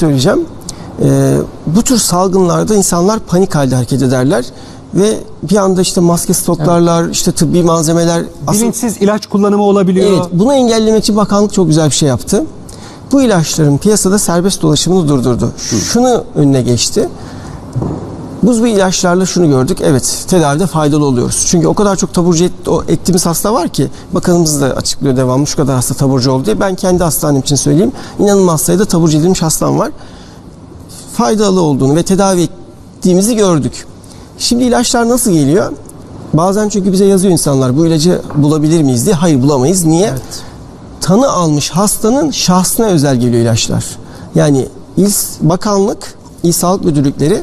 söyleyeceğim. Ee, bu tür salgınlarda insanlar panik halde hareket ederler ve bir anda işte maske stoklarlar, işte tıbbi malzemeler. Asıl- Bilinçsiz ilaç kullanımı olabiliyor. Evet, bunu engellemek için bakanlık çok güzel bir şey yaptı. Bu ilaçların piyasada serbest dolaşımını durdurdu. Şunu önüne geçti. Biz bu ilaçlarla şunu gördük. Evet, tedavide faydalı oluyoruz. Çünkü o kadar çok taburcu et- o ettiğimiz hasta var ki bakanımız da açıklıyor devamlı şu kadar hasta taburcu oldu diye. Ben kendi hastanem için söyleyeyim. İnanılmaz sayıda taburcu edilmiş hastam var. Faydalı olduğunu ve tedavi ettiğimizi gördük. Şimdi ilaçlar nasıl geliyor? Bazen çünkü bize yazıyor insanlar bu ilacı bulabilir miyiz diye. Hayır bulamayız. Niye? tanı almış hastanın şahsına özel geliyor ilaçlar. Yani İl Bakanlık, İl Sağlık Müdürlükleri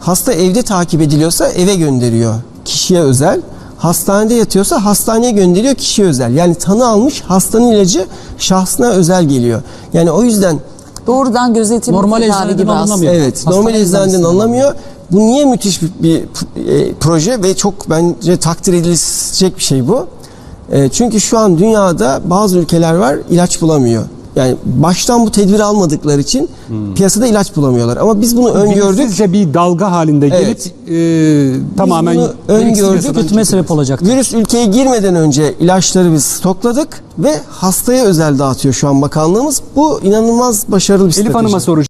hasta evde takip ediliyorsa eve gönderiyor. Kişiye özel. Hastanede yatıyorsa hastaneye gönderiyor kişiye özel. Yani tanı almış hastanın ilacı şahsına özel geliyor. Yani o yüzden Doğrudan gözetim Normal tedavi eczaneden gibi aslında. alınamıyor. Evet, Hastane normal eczaneden eczanesinden anlamıyor. Bu niye müthiş bir, bir, e, proje ve çok bence takdir edilecek bir şey bu. E, çünkü şu an dünyada bazı ülkeler var ilaç bulamıyor. Yani baştan bu tedbir almadıkları için piyasada ilaç bulamıyorlar. Ama biz bunu öngördük. Bilinçsizce bir dalga halinde Evet. gelip e, tamamen bunu öngördük. Kötüme sebep olacaktı. Virüs ülkeye girmeden önce ilaçları biz stokladık ve hastaya özel dağıtıyor şu an bakanlığımız. Bu inanılmaz başarılı bir Elif strateji. Hanım'a soracağım.